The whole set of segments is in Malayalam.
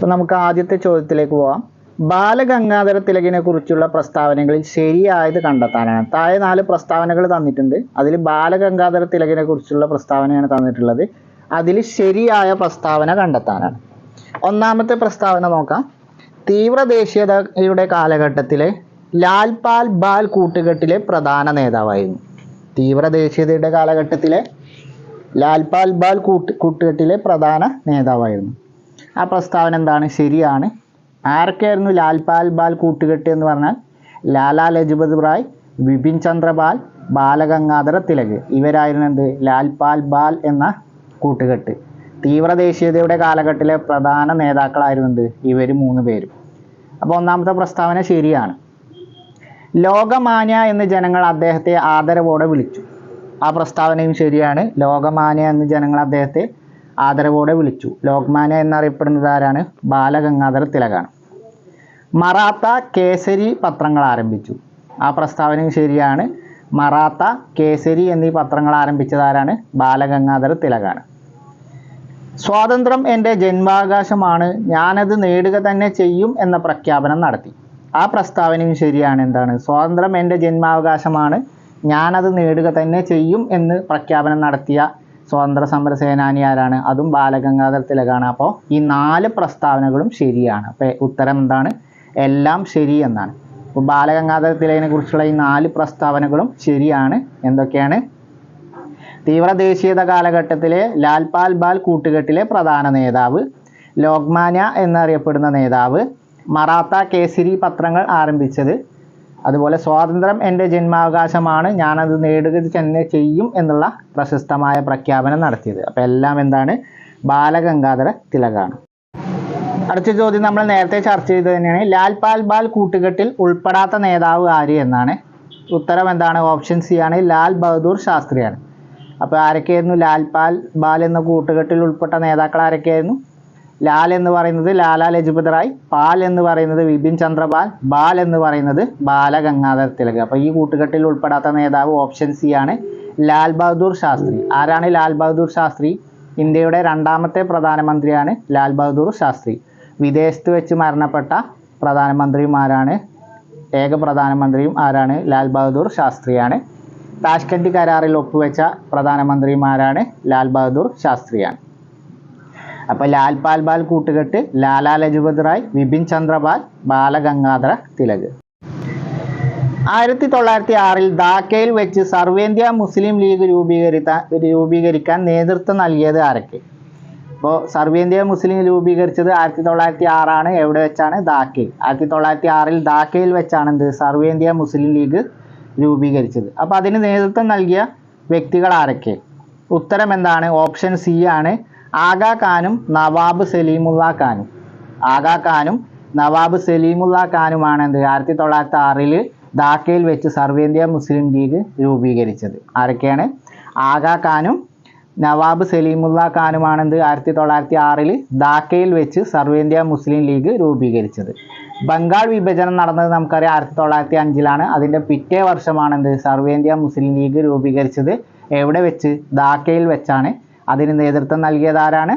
അപ്പോൾ നമുക്ക് ആദ്യത്തെ ചോദ്യത്തിലേക്ക് പോവാം. ബാലഗംഗാധര തിലകിനെ കുറിച്ചുള്ള പ്രസ്താവനകളിൽ ശരിയായത് കണ്ടെത്താനാണ്. താഴെ നാല് പ്രസ്താവനകൾ തന്നിട്ടുണ്ട്. അതിൽ ബാലഗംഗാധര തിലകിനെ കുറിച്ചുള്ള പ്രസ്താവനയാണ് തന്നിട്ടുള്ളത്. അതിൽ ശരിയായ പ്രസ്താവന കണ്ടെത്താനാണ്. ഒന്നാമത്തെ പ്രസ്താവന നോക്കാം. തീവ്ര ദേശീയതയുടെ കാലഘട്ടത്തിലെ ലാൽ പാൽ ബാൽ കൂട്ടുകെട്ടിലെ പ്രധാന നേതാവായിരുന്നു. തീവ്ര ദേശീയതയുടെ കാലഘട്ടത്തിലെ ലാൽ പാൽ ബാൽ കൂട്ട് കൂട്ടുകെട്ടിലെ പ്രധാന നേതാവായിരുന്നു. ആ പ്രസ്താവന എന്താണ്? ശരിയാണ്. ആരൊക്കെയായിരുന്നു ലാൽ പാൽ ബാൽ കൂട്ടുകെട്ട് എന്ന് പറഞ്ഞാൽ? ലാലാ ലജ്പത് റായ് ബിപിൻ ചന്ദ്രപാൽ ബാലഗംഗാധര തിലക്. ഇവരായിരുന്നു എന്ത്? ലാൽ പാൽ ബാൽ എന്ന കൂട്ടുകെട്ട്. തീവ്ര ദേശീയതയുടെ കാലഘട്ടത്തിലെ പ്രധാന നേതാക്കളായിരുന്നു എന്ത്? ഇവർ മൂന്ന് പേരും. അപ്പോൾ ഒന്നാമത്തെ പ്രസ്താവന ശരിയാണ്. ലോകമാന്യ എന്ന് ജനങ്ങൾ അദ്ദേഹത്തെ ആദരവോടെ വിളിച്ചു. ആ പ്രസ്താവനയും ശരിയാണ്. ലോകമാന്യ എന്ന് ജനങ്ങൾ അദ്ദേഹത്തെ ആദരവോടെ വിളിച്ചു. ലോക്മാന എന്നറിയപ്പെടുന്നത് ആരാണ്? ബാലഗംഗാധര തിലകാണ്. മറാത്ത കേസരി പത്രങ്ങൾ ആരംഭിച്ചു. ആ പ്രസ്താവനയും ശരിയാണ്. മറാത്ത കേസരി എന്നീ പത്രങ്ങൾ ആരംഭിച്ചതാരാണ് ബാലഗംഗാധര തിലകാണ്. സ്വാതന്ത്ര്യം എന്റെ ജന്മാവകാശമാണ്. ഞാനത് നേടുക തന്നെ ചെയ്യും എന്ന പ്രഖ്യാപനം നടത്തി. ആ പ്രസ്താവനയും ശരിയാണ്. എന്താണ്? സ്വാതന്ത്ര്യം എന്റെ ജന്മാവകാശമാണ്. ഞാനത് നേടുക തന്നെ ചെയ്യും എന്ന് പ്രഖ്യാപനം നടത്തിയ സ്വാതന്ത്ര്യ സമര സേനാനി ആരാണ്? അതും ബാലഗംഗാധര തിലകാണ് അപ്പോൾ ഈ നാല് പ്രസ്താവനകളും ശരിയാണ്. അപ്പോൾ ഉത്തരം എന്താണ്? എല്ലാം ശരി എന്നാണ്. അപ്പോൾ ബാലഗംഗാധര തിലകിനെ കുറിച്ചുള്ള ഈ നാല് പ്രസ്താവനകളും ശരിയാണ്. എന്തൊക്കെയാണ്? തീവ്ര ദേശീയത കാലഘട്ടത്തിലെ ലാൽപാൽ ബാൽ കൂട്ടുകെട്ടിലെ പ്രധാന നേതാവ് ലോക്മാന്യ എന്നറിയപ്പെടുന്ന നേതാവ് മറാത്ത കേസരി പത്രങ്ങൾ ആരംഭിച്ചത് അതുപോലെ സ്വാതന്ത്ര്യം എന്റെ ജന്മാവകാശമാണ് ഞാനത് നേടുക തന്നെ ചെയ്യും എന്നുള്ള പ്രശസ്തമായ പ്രഖ്യാപനം നടത്തിയത്. അപ്പോൾ എല്ലാം എന്താണ്? ബാലഗംഗാധര തിലകാണ്. അടുത്ത ചോദ്യം നമ്മൾ നേരത്തെ ചർച്ച ചെയ്തത് തന്നെയാണ് ലാൽ പാൽ ബാൽ കൂട്ടുകെട്ടിൽ ഉൾപ്പെടാത്ത നേതാവ് ആര് എന്നാണ്. ഉത്തരം എന്താണ്? ഓപ്ഷൻ സി ആണ് ലാൽ ബഹദൂർ ശാസ്ത്രിയാണ്. അപ്പോൾ ആരൊക്കെയായിരുന്നു ലാൽ പാൽ ബാൽ എന്ന കൂട്ടുകെട്ടിൽ ഉൾപ്പെട്ട നേതാക്കൾ ആരൊക്കെയായിരുന്നു? ലാൽ എന്ന് പറയുന്നത് ലാലാ ലജ്പത് റായ് പാൽ എന്ന് പറയുന്നത് വിപിൻ ചന്ദ്രപാൽ ബാൽ എന്ന് പറയുന്നത് ബാലഗംഗാധര തിലക്. അപ്പോൾ ഈ കൂട്ടുകെട്ടിൽ ഉൾപ്പെടാത്ത നേതാവ് ഓപ്ഷൻ സി ആണ് ലാൽ ബഹദൂർ ശാസ്ത്രി. ആരാണ് ലാൽ ബഹദൂർ ശാസ്ത്രി? ഇന്ത്യയുടെ രണ്ടാമത്തെ പ്രധാനമന്ത്രിയാണ് ലാൽ ബഹദൂർ ശാസ്ത്രി. വിദേശത്ത് വെച്ച് മരണപ്പെട്ട പ്രധാനമന്ത്രിയും ആരാണ് ഏക പ്രധാനമന്ത്രിയും ആരാണ്? ലാൽ ബഹദൂർ ശാസ്ത്രിയാണ്. താഷ്കണ്ടി കരാറിൽ ഒപ്പുവെച്ച പ്രധാനമന്ത്രിയും ആരാണ് ലാൽ ബഹദൂർ ശാസ്ത്രിയാണ്. അപ്പോൾ ലാൽ പാൽ ബാൽ കൂട്ടുകെട്ട് ലാലാ ലജപത് റായ് വിപിൻ ചന്ദ്രപാൽ ബാലഗംഗാധര തിലക്. ആയിരത്തി തൊള്ളായിരത്തി ആറിൽ ധാക്കയിൽ വെച്ച് സർവേന്ത്യ മുസ്ലിം ലീഗ് രൂപീകരിത്ത രൂപീകരിക്കാൻ നേതൃത്വം നൽകിയത് ആരൊക്കെ? അപ്പോൾ സർവേന്ത്യ മുസ്ലിം രൂപീകരിച്ചത് ആയിരത്തി തൊള്ളായിരത്തി ആറാണ് എവിടെ വെച്ചാണ്? ധാക്കയിൽ. ആയിരത്തി തൊള്ളായിരത്തി ആറിൽ ധാക്കയിൽ വെച്ചാണ് എന്ത്? സർവേന്ത്യ മുസ്ലിം ലീഗ് രൂപീകരിച്ചത്. അപ്പോൾ അതിന് നേതൃത്വം നൽകിയ വ്യക്തികൾ ആരൊക്കെ? ഉത്തരം എന്താണ്? ഓപ്ഷൻ സി ആണ്. ആഗാ ഖാനും നവാബ് സലീമുള്ള ഖാനും. ആഗാ ഖാനും നവാബ് സലീമുള്ള ഖാനുമാണ് എന്ത് ആയിരത്തി തൊള്ളായിരത്തി ആറിൽ ധാക്കയിൽ വെച്ച് സർവേന്ത്യ മുസ്ലിം ലീഗ് രൂപീകരിച്ചത്. ആരൊക്കെയാണ്? ആഗാ ഖാനും നവാബ് സലീമുള്ള ഖാനുമാണെന്ത് ആയിരത്തി തൊള്ളായിരത്തി ആറിൽ ധാക്കയിൽ വെച്ച് സർവേന്ത്യ മുസ്ലിം ലീഗ് രൂപീകരിച്ചത്. ബംഗാൾ വിഭജനം നടന്നത് നമുക്കറിയാം ആയിരത്തി തൊള്ളായിരത്തി അഞ്ചിലാണ്. അതിന്റെ പിറ്റേ വർഷമാണെന്ത് സർവേന്ത്യ മുസ്ലിം ലീഗ് രൂപീകരിച്ചത്. എവിടെ വെച്ച്? ധാക്കയിൽ വെച്ചാണ്. അതിന് നേതൃത്വം നൽകിയതാരാണ്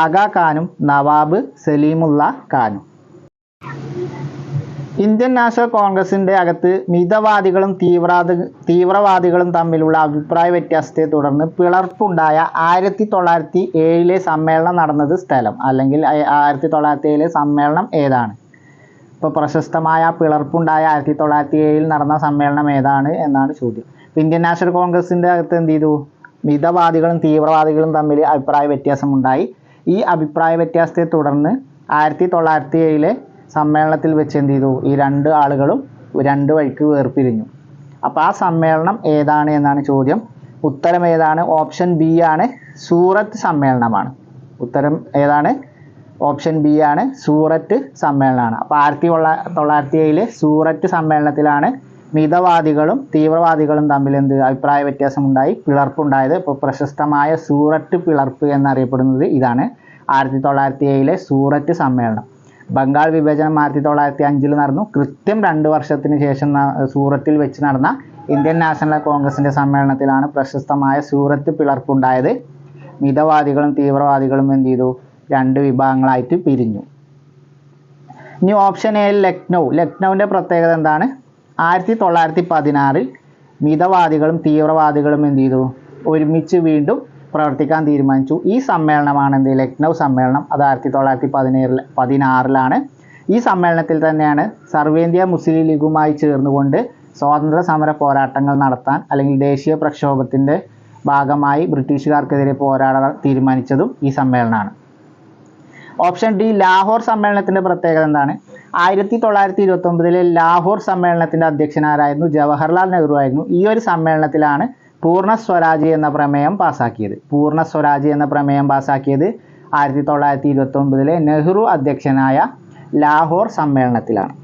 ആഗാ ഖാനും നവാബ് സലീമുള്ള ഖാനും. ഇന്ത്യൻ നാഷണൽ കോൺഗ്രസിന്റെ അകത്ത് മിതവാദികളും തീവ്രവാദ തീവ്രവാദികളും തമ്മിലുള്ള അഭിപ്രായ വ്യത്യാസത്തെ തുടർന്ന് പിളർപ്പുണ്ടായ ആയിരത്തി തൊള്ളായിരത്തി ഏഴിലെ സമ്മേളനം നടന്നത് സ്ഥലം അല്ലെങ്കിൽ ആയിരത്തി തൊള്ളായിരത്തി ഏഴിലെ സമ്മേളനം ഏതാണ്? ഇപ്പോൾ പ്രശസ്തമായ പിളർപ്പുണ്ടായ ആയിരത്തി തൊള്ളായിരത്തി ഏഴിൽ നടന്ന സമ്മേളനം ഏതാണ് എന്നാണ് ചോദ്യം. ഇന്ത്യൻ നാഷണൽ കോൺഗ്രസിന്റെ അകത്ത് എന്ത് ചെയ്തു? മിതവാദികളും തീവ്രവാദികളും തമ്മിൽ അഭിപ്രായ വ്യത്യാസമുണ്ടായി. ഈ അഭിപ്രായ വ്യത്യാസത്തെ തുടർന്ന് ആയിരത്തി തൊള്ളായിരത്തി ഏഴിലെ സമ്മേളനത്തിൽ വെച്ച് എന്ത് ചെയ്തു? ഈ രണ്ട് ആളുകളും രണ്ട് വഴിക്ക് വേർപിരിഞ്ഞു. അപ്പോൾ ആ സമ്മേളനം ഏതാണ് എന്നാണ് ചോദ്യം. ഉത്തരം ഏതാണ്? ഓപ്ഷൻ ബി ആണ് സൂറത്ത് സമ്മേളനമാണ്. ഉത്തരം ഏതാണ്? ഓപ്ഷൻ ബി ആണ് സൂററ്റ് സമ്മേളനമാണ്. അപ്പോൾ ആയിരത്തി തൊള്ളായിരത്തി ഏഴിലെ സൂററ്റ് സമ്മേളനത്തിലാണ് മിതവാദികളും തീവ്രവാദികളും തമ്മിൽ എന്ത് അഭിപ്രായ വ്യത്യാസമുണ്ടായി? പിളർപ്പുണ്ടായത് ഇപ്പോൾ പ്രശസ്തമായ സൂററ്റ് പിളർപ്പ് എന്നറിയപ്പെടുന്നത് ഇതാണ്. ആയിരത്തി തൊള്ളായിരത്തി ഏഴിലെ സൂററ്റ് സമ്മേളനം. ബംഗാൾ വിഭജനം ആയിരത്തി തൊള്ളായിരത്തി അഞ്ചിൽ നടന്നു. കൃത്യം രണ്ട് വർഷത്തിന് ശേഷം സൂറത്തിൽ വെച്ച് നടന്ന ഇന്ത്യൻ നാഷണൽ കോൺഗ്രസിന്റെ സമ്മേളനത്തിലാണ് പ്രശസ്തമായ സൂറത്ത് പിളർപ്പുണ്ടായത്. മിതവാദികളും തീവ്രവാദികളും എന്ത് ചെയ്തു? രണ്ട് വിഭാഗങ്ങളായിട്ട് പിരിഞ്ഞു. ഇനി ഓപ്ഷൻ എ ലക്നൗ. ലക്നൗവിന്റെ പ്രത്യേകത എന്താണ്? ആയിരത്തി തൊള്ളായിരത്തി പതിനാറിൽ മിതവാദികളും തീവ്രവാദികളും എന്ത് ചെയ്തു? ഒരുമിച്ച് വീണ്ടും പ്രവർത്തിക്കാൻ തീരുമാനിച്ചു. ഈ സമ്മേളനമാണ് എന്ത് ലക്നൗ സമ്മേളനം. അത് ആയിരത്തി തൊള്ളായിരത്തി പതിനേഴിൽ പതിനാറിലാണ്. ഈ സമ്മേളനത്തിൽ തന്നെയാണ് സർവേന്ത്യ മുസ്ലിം ലീഗുമായി ചേർന്നുകൊണ്ട് സ്വാതന്ത്ര്യ സമര പോരാട്ടങ്ങൾ നടത്താൻ അല്ലെങ്കിൽ ദേശീയ പ്രക്ഷോഭത്തിന്റെ ഭാഗമായി ബ്രിട്ടീഷുകാർക്കെതിരെ പോരാടാൻ തീരുമാനിച്ചതും ഈ സമ്മേളനമാണ്. ഓപ്ഷൻ ഡി ലാഹോർ സമ്മേളനത്തിന്റെ പ്രത്യേകത എന്താണ്? ആയിരത്തി തൊള്ളായിരത്തി ഇരുപത്തി ഒമ്പതിലെ ലാഹോർ സമ്മേളനത്തിന്റെ അധ്യക്ഷനാരായിരുന്നു ജവഹർലാൽ നെഹ്റു ആയിരുന്നു. ഈ ഒരു സമ്മേളനത്തിലാണ് പൂർണ സ്വരാജ് എന്ന പ്രമേയം പാസാക്കിയത്. പൂർണ സ്വരാജ് എന്ന പ്രമേയം പാസാക്കിയത് ആയിരത്തി തൊള്ളായിരത്തി ഇരുപത്തി ഒമ്പതിലെ നെഹ്റു അധ്യക്ഷനായ ലാഹോർ സമ്മേളനത്തിലാണ്.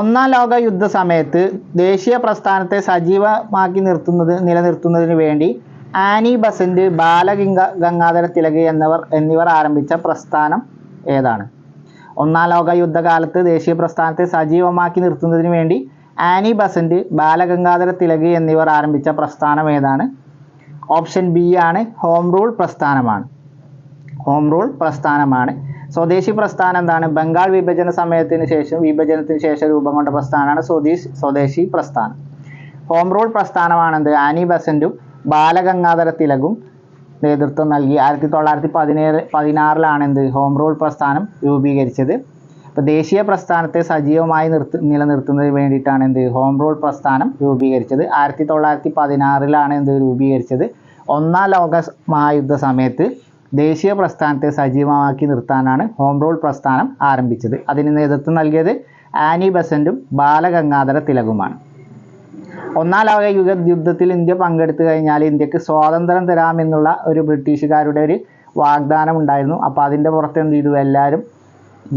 ഒന്നാം ലോക യുദ്ധ സമയത്ത് ദേശീയ പ്രസ്ഥാനത്തെ സജീവമാക്കി നിർത്തുന്നത് നിലനിർത്തുന്നതിന് വേണ്ടി ആനി ബസന്റ് ബാലഗംഗ ഗംഗാധര തിലക് എന്നിവർ എന്നിവർ ആരംഭിച്ച പ്രസ്ഥാനം ഏതാണ്? ഒന്നാം ലോക യുദ്ധകാലത്ത് ദേശീയ പ്രസ്ഥാനത്തെ സജീവമാക്കി നിർത്തുന്നതിന് വേണ്ടി ആനി ബസന്റ് ബാലഗംഗാധര തിലക് എന്നിവർ ആരംഭിച്ച പ്രസ്ഥാനം ഏതാണ്? ഓപ്ഷൻ ബി ആണ് ഹോം റൂൾ പ്രസ്ഥാനമാണ്. ഹോം റൂൾ പ്രസ്ഥാനമാണ്. സ്വദേശി പ്രസ്ഥാനം എന്താണ്? ബംഗാൾ വിഭജന സമയത്തിന് ശേഷം വിഭജനത്തിന് ശേഷം രൂപം കൊണ്ട പ്രസ്ഥാനമാണ് സ്വദേശി സ്വദേശി പ്രസ്ഥാനം. ഹോം റൂൾ പ്രസ്ഥാനമാണെന്ത്? ആനി ബസന്റും ബാലഗംഗാധര തിലകും നേതൃത്വം നൽകി. ആയിരത്തി തൊള്ളായിരത്തി പതിനേഴ് പതിനാറിലാണ് എന്ത് ഹോം റൂൾ പ്രസ്ഥാനം രൂപീകരിച്ചത്. അപ്പോൾ ദേശീയ പ്രസ്ഥാനത്തെ സജീവമായി നിർത്തി നിലനിർത്തുന്നതിന് വേണ്ടിയിട്ടാണ് എന്ത് ഹോം റൂൾ പ്രസ്ഥാനം രൂപീകരിച്ചത്. ആയിരത്തി തൊള്ളായിരത്തി പതിനാറിലാണ് എന്ത് രൂപീകരിച്ചത്. ഒന്നാം ലോക മഹായുദ്ധ സമയത്ത് ദേശീയ പ്രസ്ഥാനത്തെ സജീവമാക്കി നിർത്താനാണ് ഹോം റൂൾ പ്രസ്ഥാനം ആരംഭിച്ചത്. അതിന് നേതൃത്വം നൽകിയത് ആനി ബസന്റും ബാലഗംഗാധര തിലകുമാണ്. ഒന്നാം ലോക യുഗ യുദ്ധത്തിൽ ഇന്ത്യ പങ്കെടുത്തു കഴിഞ്ഞാൽ ഇന്ത്യയ്ക്ക് സ്വാതന്ത്ര്യം തരാമെന്നുള്ള ഒരു ബ്രിട്ടീഷുകാരുടെ ഒരു വാഗ്ദാനം ഉണ്ടായിരുന്നു അപ്പോൾ അതിന്റെ പുറത്ത് എന്ത് ചെയ്തു? എല്ലാവരും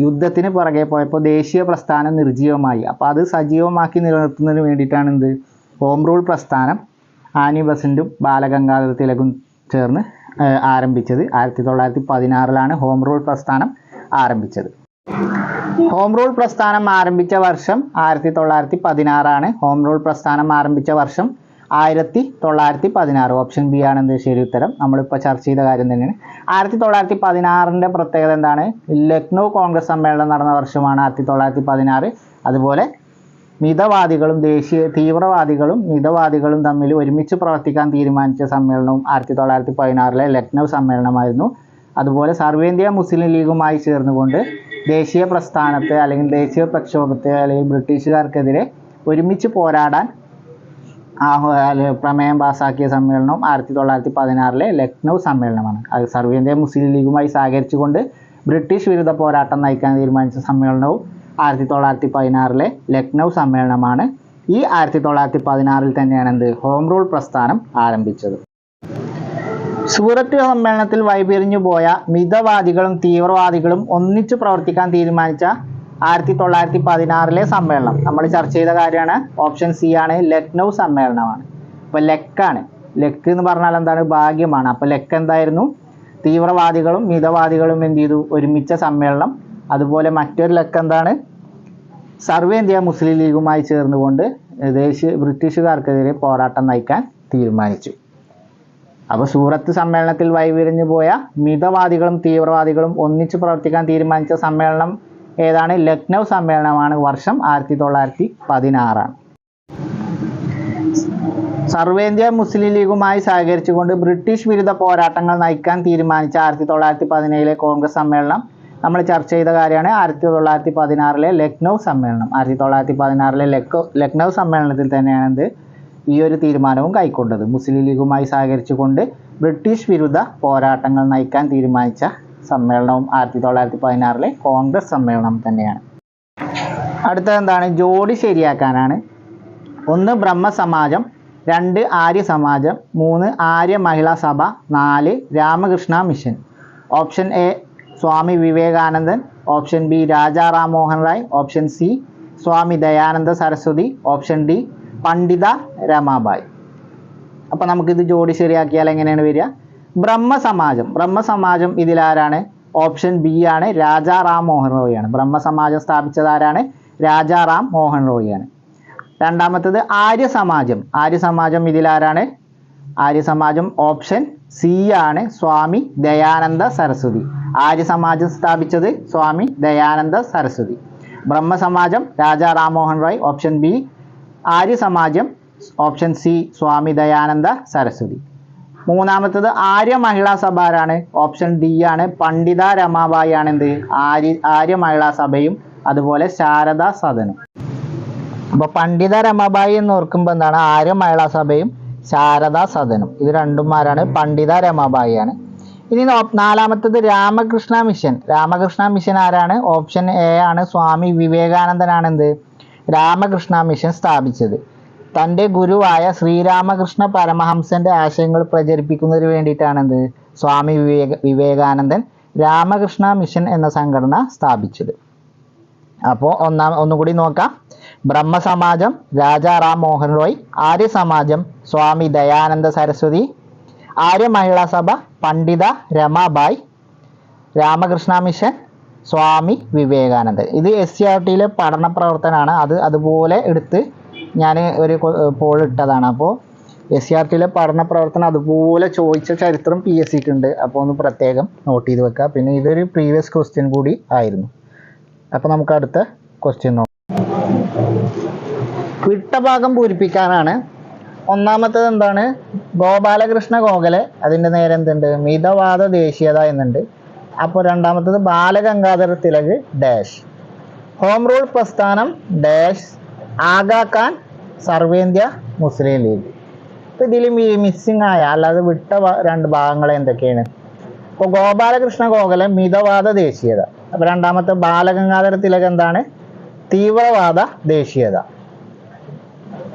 യുദ്ധത്തിന് പുറകെ പോയപ്പോൾ ദേശീയ പ്രസ്ഥാനം നിർജീവമായി അപ്പോൾ അത് സജീവമാക്കി നിലനിർത്തുന്നതിന് വേണ്ടിയിട്ടാണ് എന്ത്? ഹോം റൂൾ പ്രസ്ഥാനം ആനി ബസന്റും ബാലഗംഗാധര തിലകും ചേർന്ന് ആരംഭിച്ചത്. ആയിരത്തി തൊള്ളായിരത്തി പതിനാറിലാണ് ഹോം റൂൾ പ്രസ്ഥാനം ആരംഭിച്ചത്. ഹോം റൂൾ പ്രസ്ഥാനം ആരംഭിച്ച വർഷം ആയിരത്തി തൊള്ളായിരത്തി പതിനാറാണ് ഹോം റൂൾ പ്രസ്ഥാനം ആരംഭിച്ച വർഷം ആയിരത്തി തൊള്ളായിരത്തി പതിനാറ് ഓപ്ഷൻ ബി ആണ് എന്ത് ശരി ഉത്തരം. നമ്മളിപ്പോൾ ചർച്ച ചെയ്ത കാര്യം തന്നെയാണ്. ആയിരത്തി തൊള്ളായിരത്തി പതിനാറിന്റെ പ്രത്യേകത എന്താണ്? ലക്നൗ കോൺഗ്രസ് സമ്മേളനം നടന്ന വർഷമാണ് ആയിരത്തി തൊള്ളായിരത്തി പതിനാറ് അതുപോലെ മിതവാദികളും ദേശീയ തീവ്രവാദികളും മിതവാദികളും തമ്മിൽ ഒരുമിച്ച് പ്രവർത്തിക്കാൻ തീരുമാനിച്ച സമ്മേളനവും ആയിരത്തി തൊള്ളായിരത്തി പതിനാറിലെ ലക്നൗ സമ്മേളനമായിരുന്നു. അതുപോലെ സർവേന്ത്യ മുസ്ലിം ലീഗുമായി ചേർന്നുകൊണ്ട് ദേശീയ പ്രസ്ഥാനത്തെ അല്ലെങ്കിൽ ദേശീയ പ്രക്ഷോഭത്തെ അല്ലെങ്കിൽ ബ്രിട്ടീഷുകാർക്കെതിരെ ഒരുമിച്ച് പോരാടാൻ പ്രമേയം പാസാക്കിയ സമ്മേളനം ആയിരത്തി തൊള്ളായിരത്തി പതിനാറിലെ ലക്നൗ സമ്മേളനമാണ്. അത് സർവേന്ത്യ മുസ്ലിം ലീഗുമായി സഹകരിച്ചുകൊണ്ട് ബ്രിട്ടീഷ് വിരുദ്ധ പോരാട്ടം നയിക്കാൻ തീരുമാനിച്ച സമ്മേളനവും ആയിരത്തി തൊള്ളായിരത്തി പതിനാറിലെ ലക്നൗ സമ്മേളനമാണ്. ഈ ആയിരത്തി തൊള്ളായിരത്തി പതിനാറിൽ തന്നെയാണ് എന്ത്? ഹോം റൂൾ പ്രസ്ഥാനം ആരംഭിച്ചത്. സൂറത്ത് സമ്മേളനത്തിൽ വൈപിരിഞ്ഞു പോയ മിതവാദികളും തീവ്രവാദികളും ഒന്നിച്ചു പ്രവർത്തിക്കാൻ തീരുമാനിച്ച ആയിരത്തി തൊള്ളായിരത്തി പതിനാറിലെ സമ്മേളനം. നമ്മൾ ചർച്ച ചെയ്ത കാര്യമാണ്. ഓപ്ഷൻ സി ആണ് ലക്നൗ സമ്മേളനമാണ്. അപ്പോൾ ലെക്കാണ്. ലെക്ക് എന്ന് പറഞ്ഞാൽ എന്താണ്? ഭാഗ്യമാണ്. അപ്പോൾ ലെക്ക് എന്തായിരുന്നു? തീവ്രവാദികളും മിതവാദികളും എന്ത് ചെയ്തു? ഒരുമിച്ച സമ്മേളനം. അതുപോലെ മറ്റൊരു ലെക്ക് എന്താണ്? സർവേ ഇന്ത്യ മുസ്ലിം ലീഗുമായി ചേർന്നുകൊണ്ട് ദേശീയ ബ്രിട്ടീഷുകാർക്കെതിരെ പോരാട്ടം നയിക്കാൻ തീരുമാനിച്ചു. അപ്പോൾ സൂറത്ത് സമ്മേളനത്തിൽ വൈവിരിഞ്ഞു പോയ മിതവാദികളും തീവ്രവാദികളും ഒന്നിച്ചു പ്രവർത്തിക്കാൻ തീരുമാനിച്ച സമ്മേളനം ഏതാണ്? ലക്നൗ സമ്മേളനമാണ്. വർഷം ആയിരത്തി തൊള്ളായിരത്തി പതിനാറാണ്. സർവേന്ത്യ മുസ്ലിം ലീഗുമായി സഹകരിച്ചുകൊണ്ട് ബ്രിട്ടീഷ് വിരുദ്ധ പോരാട്ടങ്ങൾ നയിക്കാൻ തീരുമാനിച്ച ആയിരത്തി തൊള്ളായിരത്തി പതിനേഴിലെ കോൺഗ്രസ് സമ്മേളനം നമ്മൾ ചർച്ച ചെയ്ത കാര്യമാണ്. ആയിരത്തി തൊള്ളായിരത്തി പതിനാറിലെ ലക്നൗ സമ്മേളനം. ആയിരത്തി തൊള്ളായിരത്തി പതിനാറിലെ ലക്നൗ സമ്മേളനത്തിൽ തന്നെയാണ് എന്ത് ഈ ഒരു തീരുമാനവും കൈക്കൊണ്ടത്. മുസ്ലിം ലീഗുമായി സഹകരിച്ചുകൊണ്ട് ബ്രിട്ടീഷ് വിരുദ്ധ പോരാട്ടങ്ങൾ നയിക്കാൻ തീരുമാനിച്ച സമ്മേളനവും ആയിരത്തി തൊള്ളായിരത്തി പതിനാറിലെ കോൺഗ്രസ് സമ്മേളനം തന്നെയാണ്. അടുത്തത് എന്താണ്? ജോഡി ശരിയാക്കാനാണ്. ഒന്ന് ബ്രഹ്മസമാജം. രണ്ട് ആര്യ സമാജം മൂന്ന് ആര്യ മഹിളാ സഭ. നാല് Ramakrishna Mission. Option A Swami Vivekanandan. Option B Raja Ram Mohan Rai. Option C Swami Dayananda Saraswati. Option D Pandita Ramabai. അപ്പോൾ നമുക്കിത് ജോഡി ശരിയാക്കിയാൽ എങ്ങനെയാണ് വരിക? ബ്രഹ്മസമാജം. ബ്രഹ്മസമാജം ഇതിലാരാണ്? ഓപ്ഷൻ ബി ആണ് രാജാ റാം മോഹൻ റോയിയാണ് ബ്രഹ്മസമാജം സ്ഥാപിച്ചത് ആരാണ്? രാജാ റാം മോഹൻ റോയിയാണ് രണ്ടാമത്തത് ആര്യ ആര്യസമാജം ആര്യ സമാജം ഇതിലാരാണ്? ആര്യസമാജം ഓപ്ഷൻ സി ആണ് സ്വാമി ദയാനന്ദ സരസ്വതി. ആര്യസമാജം സ്ഥാപിച്ചത് Swami Dayananda Saraswati. Brahmo Samaj Raja Ram Mohan Roy. Option B Arya Samaj option C Swami Dayananda Saraswati. മൂന്നാമത്തത് ആര്യ മഹിളാ സഭ ആരാണ് ഓപ്ഷൻ ഡി ആണ് പണ്ഡിത രമാബായി ആണ് എന്ത് ആര്യ ആര്യ മഹിളാ സഭയും അതുപോലെ ശാരദാ സദനും. അപ്പോൾ പണ്ഡിത രമാബായി എന്ന് ഓർക്കുമ്പോൾ എന്താണ്? ആര്യ മഹിളാ സഭയും ശാരദാ സദനും. ഇത് രണ്ടുമാരാണ് പണ്ഡിത രമാബായി ആണ്. ഇനി നാലാമത്തത് രാമകൃഷ്ണ മിഷൻ. രാമകൃഷ്ണ മിഷൻ ആരാണ്? ഓപ്ഷൻ എ ആണ് സ്വാമി വിവേകാനന്ദനാണ് എന്ത് രാമകൃഷ്ണ മിഷൻ സ്ഥാപിച്ചത്. തന്റെ ഗുരുവായ ശ്രീരാമകൃഷ്ണ പരമഹംസന്റെ ആശയങ്ങൾ പ്രചരിപ്പിക്കുന്നതിന് വേണ്ടിയിട്ടാണ് എന്ത് സ്വാമി വിവേക വിവേകാനന്ദൻ രാമകൃഷ്ണ മിഷൻ എന്ന സംഘടന സ്ഥാപിച്ചത്. അപ്പോൾ ഒന്നാം ഒന്നുകൂടി നോക്കാം. ബ്രഹ്മസമാജം രാജാ റാം മോഹൻ റോയ് ആര്യസമാജം സ്വാമി ദയാനന്ദ സരസ്വതി ആര്യ മഹിളാ സഭ പണ്ഡിത രമാബായ് രാമകൃഷ്ണ മിഷൻ സ്വാമി വിവേകാനന്ദൻ. ഇത് എസ് സി ആർ ടിയിലെ പഠന പ്രവർത്തനമാണ് അത് അതുപോലെ എടുത്ത് ഞാൻ ഒരു പോൾ ഇട്ടതാണ്. അപ്പോൾ എസ് സി ആർ ടിയിലെ പഠന പ്രവർത്തനം അതുപോലെ ചോദിച്ച ചരിത്രം പി എസ് സിക്ക് ഉണ്ട്. അപ്പോൾ ഒന്ന് പ്രത്യേകം നോട്ട് ചെയ്ത് വെക്കുക പിന്നെ ഇതൊരു പ്രീവിയസ് ക്വസ്റ്റ്യൻ കൂടി ആയിരുന്നു. അപ്പോൾ നമുക്ക് അടുത്ത ക്വസ്റ്റ്യൻ നോക്കാം. വിട്ട ഭാഗം പൂരിപ്പിക്കാനാണ്. ഒന്നാമത്തത് എന്താണ്? ഗോപാലകൃഷ്ണ ഗോഖലെ അതിന്റെ നേരെ എന്തുണ്ട് മിതവാദ ദേശീയത എന്നുണ്ട്. അപ്പോൾ രണ്ടാമത്തത് Balagangadhara Tilak dash. Home rule പ്രസ്ഥാനം ഡാഷ് ആഗാഖാൻ സർവേന്ത്യ മുസ്ലിം ലീഗ്. അപ്പോൾ ഈ മിസ്സിംഗ് ആയ അല്ലാതെ വിട്ട രണ്ട് ഭാഗങ്ങൾ എന്തൊക്കെയാണ്? ഇപ്പോൾ ഗോപാലകൃഷ്ണ ഗോഖലെ മിതവാദ ദേശീയത. അപ്പോൾ രണ്ടാമത്തെ ബാലഗംഗാധര തിലക് എന്താണ്? തീവ്രവാദ ദേശീയത.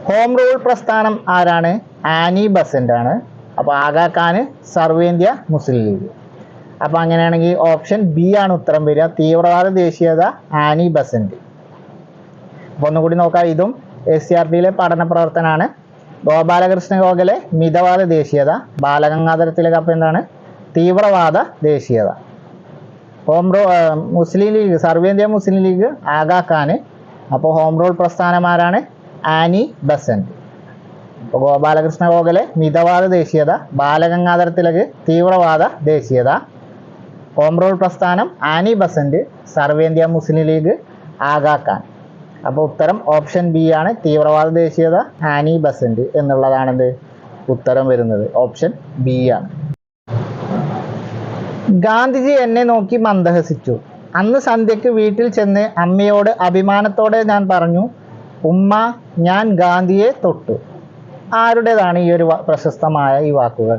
ഹോം റൂൾ പ്രസ്ഥാനം ആരാണ്? ആനി ബസന്റ് ആണ് അപ്പോൾ ആഗാ ഖാന് സർവേന്ത്യ മുസ്ലിം ലീഗ്. അപ്പോൾ അങ്ങനെയാണെങ്കിൽ ഓപ്ഷൻ ബി ആണ് ഉത്തരം വരിക. തീവ്രവാദ ദേശീയത ആനി ബസന്റ്. അപ്പോൾ ഒന്നുകൂടി നോക്കാം. ഇതും എസ് സി ആർ ടിയിലെ പഠന പ്രവർത്തനമാണ്. ഗോപാലകൃഷ്ണ ഗോഖലെ മിതവാദ ദേശീയത. ബാലഗംഗാധര തിലക് എന്താണ്? തീവ്രവാദ ദേശീയത. ഹോം റോ മുസ്ലിം ലീഗ് സർവേന്ത്യ മുസ്ലിം ലീഗ് ആഗാ ഖാന് അപ്പോൾ ഹോം റൂൾ പ്രസ്ഥാനമാരാണ് ആനി ബസന്റ്. അപ്പോൾ ഗോപാലകൃഷ്ണ ഗോഖലെ മിതവാദ ദേശീയത ബാലഗംഗാധര തിലക് തീവ്രവാദ ദേശീയത. ഹോം റൂൾ പ്രസ്ഥാനം ആനി ബസന്റ് സർവേന്ത്യ മുസ്ലിം ലീഗ് ആഗാഖാൻ അപ്പോൾ ഉത്തരം ഓപ്ഷൻ ബി ആണ്. തീവ്രവാദ ദേശീയത ആനി ബസന്റ് എന്നുള്ളതാണെന്ത് ഉത്തരം വരുന്നത്. ഓപ്ഷൻ ബി ആണ്. ഗാന്ധിജി എന്നെ നോക്കി മന്ദഹസിച്ചു. അന്ന് സന്ധ്യക്ക് വീട്ടിൽ ചെന്ന് അമ്മയോട് അഭിമാനത്തോടെ ഞാൻ പറഞ്ഞു ഉമ്മ ഞാൻ ഗാന്ധിയെ തൊട്ടു. ആരുടേതാണ് ഈ ഒരു പ്രശസ്തമായ ഈ വാക്കുകൾ?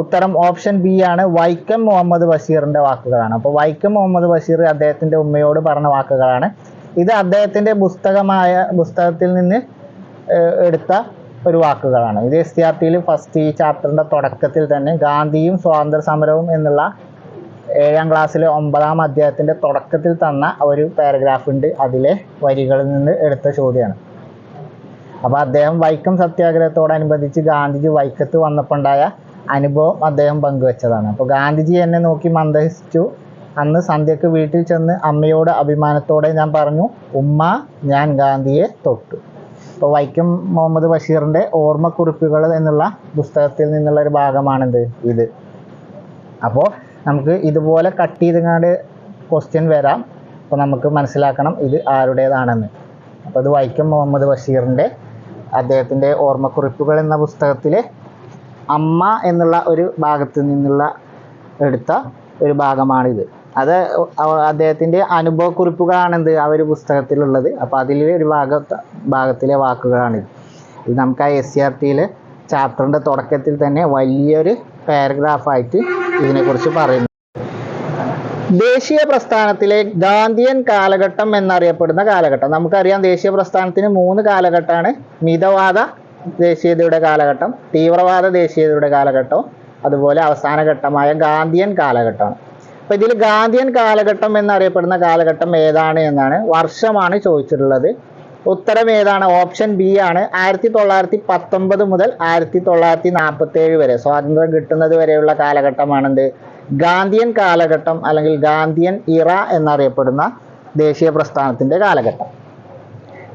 ഉത്തരം ഓപ്ഷൻ ബി ആണ്. വൈക്കം മുഹമ്മദ് ബഷീറിന്റെ വാക്കുകളാണ്. അപ്പോൾ വൈക്കം മുഹമ്മദ് ബഷീർ അദ്ദേഹത്തിന്റെ ഉമ്മയോട് പറഞ്ഞ വാക്കുകളാണ്. ഇത് അദ്ദേഹത്തിന്റെ പുസ്തകമായ പുസ്തകത്തിൽ നിന്ന് എടുത്ത ഒരു വാക്കുകളാണ്. ഇത് എസ് ടി ആർ ടിയിൽ ഫസ്റ്റ് ഈ ചാപ്റ്ററിന്റെ തുടക്കത്തിൽ തന്നെ ഗാന്ധിയും സ്വാതന്ത്ര്യ സമരവും എന്നുള്ള ഏഴാം ക്ലാസ്സിലെ ഒമ്പതാം അധ്യായത്തിന്റെ തുടക്കത്തിൽ തന്ന ഒരു പാരഗ്രാഫ് ഉണ്ട്. അതിലെ വരികളിൽ നിന്ന് എടുത്ത ചോദ്യമാണ്. അപ്പോൾ അദ്ദേഹം വൈക്കം സത്യാഗ്രഹത്തോടനുബന്ധിച്ച് ഗാന്ധിജി വൈക്കത്ത് വന്നപ്പോൾ ഉണ്ടായ അനുഭവം അദ്ദേഹം പങ്കുവച്ചതാണ്. അപ്പോൾ ഗാന്ധിജി എന്നെ നോക്കി മന്ദഹിച്ചു. അന്ന് സന്ധ്യക്ക് വീട്ടിൽ ചെന്ന് അമ്മയോട് അഭിമാനത്തോടെ ഞാൻ പറഞ്ഞു ഉമ്മ ഞാൻ ഗാന്ധിയെ തൊട്ടു. അപ്പോൾ വൈക്കം മുഹമ്മദ് ബഷീറിന്റെ ഓർമ്മക്കുറിപ്പുകൾ എന്നുള്ള പുസ്തകത്തിൽ നിന്നുള്ള ഒരു ഭാഗമാണിത് ഇത്. അപ്പോൾ നമുക്ക് ഇതുപോലെ കട്ട് ചെയ്തങ്ങാണ്ട് ക്വസ്റ്റ്യൻ വരാം. അപ്പോൾ നമുക്ക് മനസ്സിലാക്കണം ഇത് ആരുടേതാണെന്ന്. അപ്പോൾ ഇത് വൈക്കം മുഹമ്മദ് ബഷീറിന്റെ അദ്ദേഹത്തിന്റെ ഓർമ്മക്കുറിപ്പുകൾ എന്ന പുസ്തകത്തിലെ അമ്മ എന്നുള്ള ഒരു ഭാഗത്ത് നിന്നുള്ള എടുത്ത ഒരു ഭാഗമാണിത്. അത് അദ്ദേഹത്തിന്റെ അനുഭവക്കുറിപ്പുകളാണ് അനുഭവക്കുറിപ്പുകളാണെന്ത്? ആ ഒരു പുസ്തകത്തിലുള്ളത്. അപ്പോൾ അതിലെ ഒരു ഭാഗ ഭാഗത്തിലെ വാക്കുകളാണിത്. ഇത് നമുക്ക് ആ എസ് സി ആർ ടിയിലെ ചാപ്റ്ററിന്റെ തുടക്കത്തിൽ തന്നെ വലിയൊരു പാരഗ്രാഫായിട്ട് ഇതിനെക്കുറിച്ച് പറയുന്നു. ദേശീയ പ്രസ്ഥാനത്തിലെ ഗാന്ധിയൻ കാലഘട്ടം എന്നറിയപ്പെടുന്ന കാലഘട്ടം. നമുക്കറിയാം ദേശീയ പ്രസ്ഥാനത്തിന് മൂന്ന് കാലഘട്ടമാണ്. മിതവാദ ദേശീയതയുടെ കാലഘട്ടം തീവ്രവാദ ദേശീയതയുടെ കാലഘട്ടം അതുപോലെ അവസാന ഘട്ടമായ ഗാന്ധിയൻ കാലഘട്ടമാണ്. അപ്പോൾ ഇതിൽ ഗാന്ധിയൻ കാലഘട്ടം എന്നറിയപ്പെടുന്ന കാലഘട്ടം ഏതാണ് എന്നാണ് വർഷമാണ് ചോദിച്ചിട്ടുള്ളത്. ഉത്തരം ഏതാണ്? ഓപ്ഷൻ ബി ആണ്. ആയിരത്തി തൊള്ളായിരത്തി പത്തൊമ്പത് മുതൽ ആയിരത്തി തൊള്ളായിരത്തി നാൽപ്പത്തി ഏഴ് വരെ സ്വാതന്ത്ര്യം കിട്ടുന്നത് വരെയുള്ള കാലഘട്ടമാണെന്ത്? ഗാന്ധിയൻ കാലഘട്ടം അല്ലെങ്കിൽ ഗാന്ധിയൻ ഇറ എന്നറിയപ്പെടുന്ന ദേശീയ പ്രസ്ഥാനത്തിന്റെ കാലഘട്ടം.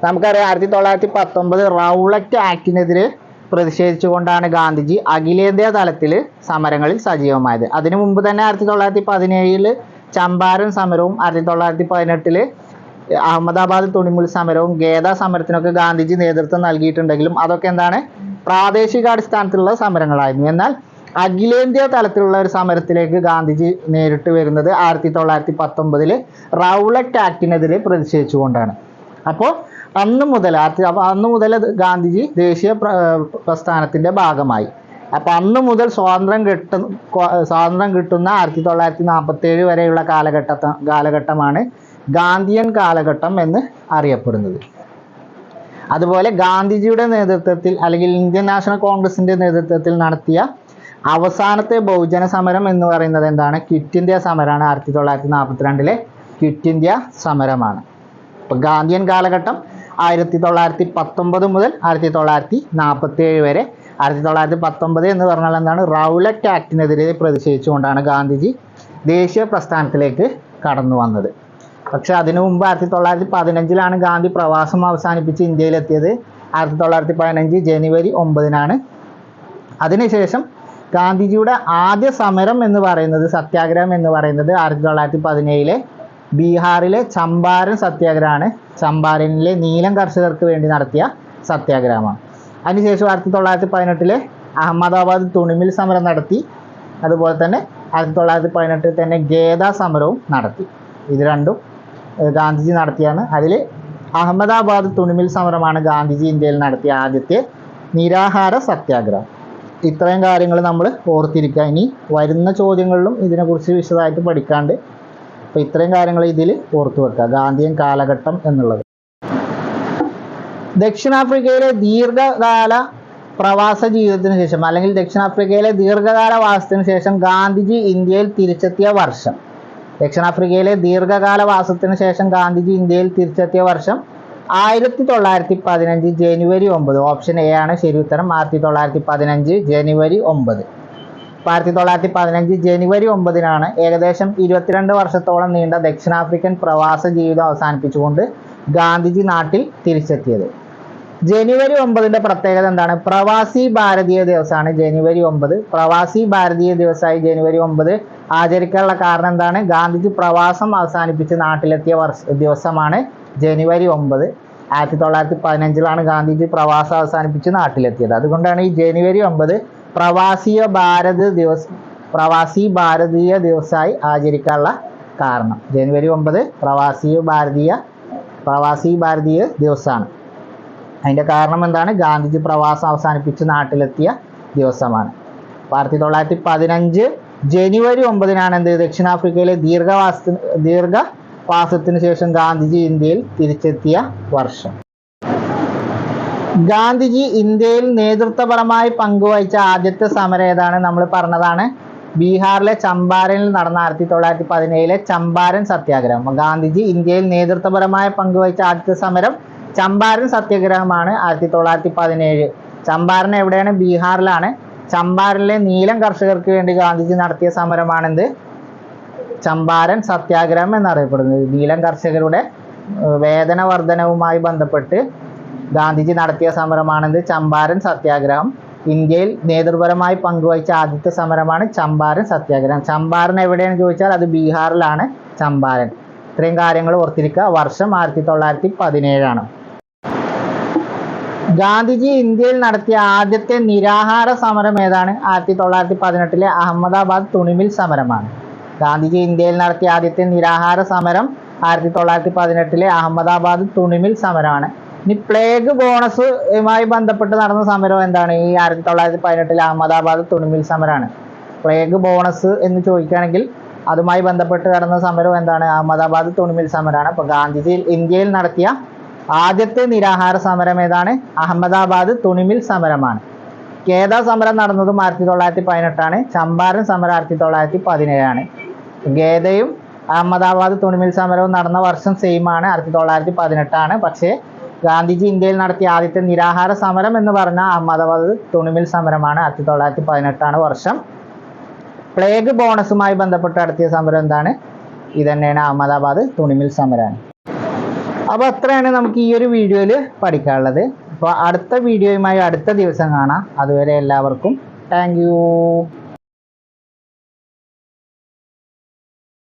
നമുക്കറിയാം ആയിരത്തി തൊള്ളായിരത്തി പത്തൊമ്പത് റൗളറ്റ് ആക്ടിനെതിരെ പ്രതിഷേധിച്ചുകൊണ്ടാണ് ഗാന്ധിജി അഖിലേന്ത്യാ തലത്തിൽ സമരങ്ങളിൽ സജീവമായത്. അതിനു മുമ്പ് തന്നെ ആയിരത്തി തൊള്ളായിരത്തി പതിനേഴിൽ ചമ്പാരൻ സമരവും ആയിരത്തി തൊള്ളായിരത്തി പതിനെട്ടിൽ അഹമ്മദാബാദ് തുണിമുൽ സമരവും ഗേദ സമരത്തിനൊക്കെ ഗാന്ധിജി നേതൃത്വം നൽകിയിട്ടുണ്ടെങ്കിലും അതൊക്കെ എന്താണ് പ്രാദേശികാടിസ്ഥാനത്തിലുള്ള സമരങ്ങളായിരുന്നു. എന്നാൽ അഖിലേന്ത്യാ തലത്തിലുള്ള ഒരു സമരത്തിലേക്ക് ഗാന്ധിജി നേരിട്ട് വരുന്നത് ആയിരത്തി തൊള്ളായിരത്തി പത്തൊമ്പതിൽ റൗളറ്റ് ആക്ടിനെതിരെ പ്രതിഷേധിച്ചുകൊണ്ടാണ്. അപ്പോൾ അന്ന് മുതൽ അന്ന് മുതൽ ഗാന്ധിജി ദേശീയ പ്ര- പ്രസ്ഥാനത്തിന്റെ ഭാഗമായി. അപ്പോൾ അന്ന് മുതൽ സ്വാതന്ത്ര്യം കിട്ടുന്ന സ്വാതന്ത്ര്യം കിട്ടുന്ന ആയിരത്തി തൊള്ളായിരത്തി നാൽപ്പത്തി ഏഴ് വരെയുള്ള കാലഘട്ട കാലഘട്ടമാണ് ഗാന്ധിയൻ കാലഘട്ടം എന്ന് അറിയപ്പെടുന്നത്. അതുപോലെ ഗാന്ധിജിയുടെ നേതൃത്വത്തിൽ അല്ലെങ്കിൽ ഇന്ത്യൻ നാഷണൽ കോൺഗ്രസിന്റെ നേതൃത്വത്തിൽ നടത്തിയ അവസാനത്തെ ബഹുജന സമരം എന്ന് പറയുന്നത് എന്താണ്? ക്വിറ്റ് ഇന്ത്യ സമരമാണ് ആയിരത്തി തൊള്ളായിരത്തി നാൽപ്പത്തിരണ്ടിലെ ക്വിറ്റ് ഇന്ത്യ സമരമാണ്. അപ്പോൾ ഗാന്ധിയൻ കാലഘട്ടം ആയിരത്തി തൊള്ളായിരത്തി പത്തൊമ്പത് മുതൽ ആയിരത്തി തൊള്ളായിരത്തി നാൽപ്പത്തി ഏഴ് വരെ. ആയിരത്തി തൊള്ളായിരത്തി പത്തൊമ്പത് എന്ന് പറഞ്ഞാൽ എന്താണ്? റൗലറ്റ് ആക്ടിനെതിരെ പ്രതിഷേധിച്ചുകൊണ്ടാണ് ഗാന്ധിജി ദേശീയ പ്രസ്ഥാനത്തിലേക്ക് കടന്നു വന്നത്. പക്ഷെ അതിനു മുമ്പ് ആയിരത്തി തൊള്ളായിരത്തി പതിനഞ്ചിലാണ് ഗാന്ധി പ്രവാസം അവസാനിപ്പിച്ച് ഇന്ത്യയിലെത്തിയത്. ആയിരത്തി തൊള്ളായിരത്തി പതിനഞ്ച് ജനുവരി ഒമ്പതിനാണ്. അതിനുശേഷം ഗാന്ധിജിയുടെ ആദ്യ സമരം എന്ന് പറയുന്നത് സത്യാഗ്രഹം എന്ന് പറയുന്നത് ആയിരത്തി തൊള്ളായിരത്തി പതിനേഴിലെ ബീഹാറിലെ ചമ്പാരൻ സത്യാഗ്രഹമാണ്. ചമ്പാരനിലെ നീലം കർഷകർക്ക് വേണ്ടി നടത്തിയ സത്യാഗ്രഹമാണ്. അതിനുശേഷം ആയിരത്തി തൊള്ളായിരത്തി പതിനെട്ടിലെ അഹമ്മദാബാദ് തുണിമിൽ സമരം നടത്തി. അതുപോലെ തന്നെ ആയിരത്തി തൊള്ളായിരത്തി പതിനെട്ടിൽ തന്നെ ഗേദ സമരവും നടത്തി. ഇത് രണ്ടും ഗാന്ധിജി നടത്തിയാണ്. അതിൽ അഹമ്മദാബാദ് തുണിമിൽ സമരമാണ് ഗാന്ധിജി ഇന്ത്യയിൽ നടത്തിയ ആദ്യത്തെ നിരാഹാര സത്യാഗ്രഹം. ഇത്രയും കാര്യങ്ങൾ നമ്മൾ ഓർത്തിരിക്കുക. ഇനി വരുന്ന ചോദ്യങ്ങളിലും ഇതിനെക്കുറിച്ച് വിശദമായിട്ട് പഠിക്കാണ്ട് അപ്പോൾ ഇത്രയും കാര്യങ്ങൾ ഇതിൽ ഓർത്തു വെക്കുക. ഗാന്ധിയൻ കാലഘട്ടം എന്നുള്ളത്. ദക്ഷിണാഫ്രിക്കയിലെ ദീർഘകാല പ്രവാസ ജീവിതത്തിന് ശേഷം അല്ലെങ്കിൽ ദക്ഷിണാഫ്രിക്കയിലെ ദീർഘകാല വാസത്തിന് ശേഷം ഗാന്ധിജി ഇന്ത്യയിൽ തിരിച്ചെത്തിയ വർഷം. ദക്ഷിണാഫ്രിക്കയിലെ ദീർഘകാല വാസത്തിന് ശേഷം ഗാന്ധിജി ഇന്ത്യയിൽ തിരിച്ചെത്തിയ വർഷം ആയിരത്തി തൊള്ളായിരത്തി പതിനഞ്ച് ജനുവരി ഒമ്പത്. ഓപ്ഷൻ എ ആണ്. ശരി ഉത്തരം. ആയിരത്തി തൊള്ളായിരത്തി പതിനഞ്ച് ജനുവരി ഒമ്പത്. ആയിരത്തി തൊള്ളായിരത്തി പതിനഞ്ച് ജനുവരി ഒമ്പതിനാണ് ഏകദേശം ഇരുപത്തിരണ്ട് വർഷത്തോളം നീണ്ട ദക്ഷിണാഫ്രിക്കൻ പ്രവാസ ജീവിതം അവസാനിപ്പിച്ചുകൊണ്ട് ഗാന്ധിജി നാട്ടിൽ തിരിച്ചെത്തിയത്. ജനുവരി ഒമ്പതിന്റെ പ്രത്യേകത എന്താണ്? പ്രവാസി ഭാരതീയ ദിവസമാണ് ജനുവരി ഒമ്പത്. പ്രവാസി ഭാരതീയ ദിവസമായി ജനുവരി ഒമ്പത് ആചരിക്കാനുള്ള കാരണം എന്താണ്? ഗാന്ധിജി പ്രവാസം അവസാനിപ്പിച്ച് നാട്ടിലെത്തിയ വർഷ ദിവസമാണ് ജനുവരി ഒമ്പത്. ആയിരത്തി തൊള്ളായിരത്തി പതിനഞ്ചിലാണ് ഗാന്ധിജി പ്രവാസം അവസാനിപ്പിച്ച് നാട്ടിലെത്തിയത്. അതുകൊണ്ടാണ് ഈ ജനുവരി ഒമ്പത് പ്രവാസിയ ഭാരത് ദിവസ് പ്രവാസി ഭാരതീയ ദിവസമായി ആചരിക്കാനുള്ള കാരണം. ജനുവരി ഒമ്പത് പ്രവാസി ഭാരതീയ പ്രവാസി ഭാരതീയ ദിവസമാണ് അതിന്റെ കാരണം എന്താണ്? ഗാന്ധിജി പ്രവാസം അവസാനിപ്പിച്ച് നാട്ടിലെത്തിയ ദിവസമാണ്. ആയിരത്തി തൊള്ളായിരത്തി പതിനഞ്ച് ജനുവരി ഒമ്പതിനാണ് എന്ത് ദക്ഷിണാഫ്രിക്കയിലെ ദീർഘവാസത്തിന് ദീർഘവാസത്തിന് ശേഷം ഗാന്ധിജി ഇന്ത്യയിൽ തിരിച്ചെത്തിയ വർഷം. ഗാന്ധിജി ഇന്ത്യയിൽ നേതൃത്വപരമായി പങ്കുവഹിച്ച ആദ്യത്തെ സമരം ഏതാണ് നമ്മൾ പറഞ്ഞതാണ് ബീഹാറിലെ ചമ്പാരനിൽ നടന്ന ആയിരത്തി തൊള്ളായിരത്തി പതിനേഴിലെ ചമ്പാരൻ സത്യാഗ്രഹം. ഗാന്ധിജി ഇന്ത്യയിൽ നേതൃത്വപരമായ പങ്കുവഹിച്ച ആദ്യത്തെ സമരം ചമ്പാരൻ സത്യാഗ്രഹമാണ് ആയിരത്തി തൊള്ളായിരത്തി പതിനേഴ്. ചമ്പാരൻ എവിടെയാണ്? ബീഹാറിലാണ്. ചമ്പാരനിലെ നീലം കർഷകർക്ക് വേണ്ടി ഗാന്ധിജി നടത്തിയ സമരമാണെന്ത്? ചമ്പാരൻ സത്യാഗ്രഹം എന്നറിയപ്പെടുന്നത്. നീലം കർഷകരുടെ വേതന വർധനവുമായി ബന്ധപ്പെട്ട് ഗാന്ധിജി നടത്തിയ സമരമാണെന്ത്? ചമ്പാരൻ സത്യാഗ്രഹം. ഇന്ത്യയിൽ നേതൃപരമായി പങ്കുവഹിച്ച ആദ്യത്തെ സമരമാണ് ചമ്പാരൻ സത്യാഗ്രഹം. ചമ്പാരൻ എവിടെയാണെന്ന് ചോദിച്ചാൽ അത് ബീഹാറിലാണ് ചമ്പാരൻ. ഇത്രയും കാര്യങ്ങൾ ഓർത്തിരിക്കുക. വർഷം ആയിരത്തി തൊള്ളായിരത്തി പതിനേഴാണ് ഗാന്ധിജി ഇന്ത്യയിൽ നടത്തിയ ആദ്യത്തെ നിരാഹാര സമരം ഏതാണ്? ആയിരത്തി തൊള്ളായിരത്തി പതിനെട്ടിലെ അഹമ്മദാബാദ് തുണിമിൽ സമരമാണ്. ഗാന്ധിജി ഇന്ത്യയിൽ നടത്തിയ ആദ്യത്തെ നിരാഹാര സമരം ആയിരത്തി തൊള്ളായിരത്തി പതിനെട്ടിലെ അഹമ്മദാബാദ് തുണിമിൽ സമരമാണ്. ഇനി പ്ലേഗ് ബോണസുമായി ബന്ധപ്പെട്ട് നടന്ന സമരം എന്താണ്? ഈ ആയിരത്തി തൊള്ളായിരത്തി പതിനെട്ടിലെ അഹമ്മദാബാദ് തുണിമിൽ സമരമാണ് പ്ലേഗ് ബോണസ് എന്ന് ചോദിക്കുകയാണെങ്കിൽ അതുമായി ബന്ധപ്പെട്ട് നടന്ന സമരം എന്താണ്? അഹമ്മദാബാദ് തുണിമിൽ സമരമാണ് അപ്പോൾ ഗാന്ധിജി ഇന്ത്യയിൽ നടത്തിയ ആദ്യത്തെ നിരാഹാര സമരം ഏതാണ്? അഹമ്മദാബാദ് തുണിമിൽ സമരമാണ്. കേദ സമരം നടന്നതും ആയിരത്തി തൊള്ളായിരത്തി പതിനെട്ടാണ് ചമ്പാരൻ സമരം ആയിരത്തി തൊള്ളായിരത്തി പതിനേഴാണ് ഗേദയും അഹമ്മദാബാദ് തുണിമിൽ സമരവും നടന്ന വർഷം സെയിം ആണ് ആയിരത്തി തൊള്ളായിരത്തി പതിനെട്ടാണ് പക്ഷേ ഗാന്ധിജി ഇന്ത്യയിൽ നടത്തിയ ആദ്യത്തെ നിരാഹാര സമരം എന്ന് പറഞ്ഞ അഹമ്മദാബാദ് തുണിമിൽ സമരമാണ് ആയിരത്തി തൊള്ളായിരത്തി പതിനെട്ടാണ് വർഷം. പ്ലേഗ് ബോണസുമായി ബന്ധപ്പെട്ട് നടത്തിയ സമരം എന്താണ്? ഇത് തന്നെയാണ് അഹമ്മദാബാദ് തുണിമിൽ സമരമാണ് അപ്പോൾ അത്രയാണ് നമുക്ക് ഈ ഒരു വീഡിയോയിൽ പഠിക്കാനുള്ളത്. അപ്പോൾ അടുത്ത വീഡിയോയുമായി അടുത്ത ദിവസം കാണാം. അതുവരെ എല്ലാവർക്കും താങ്ക്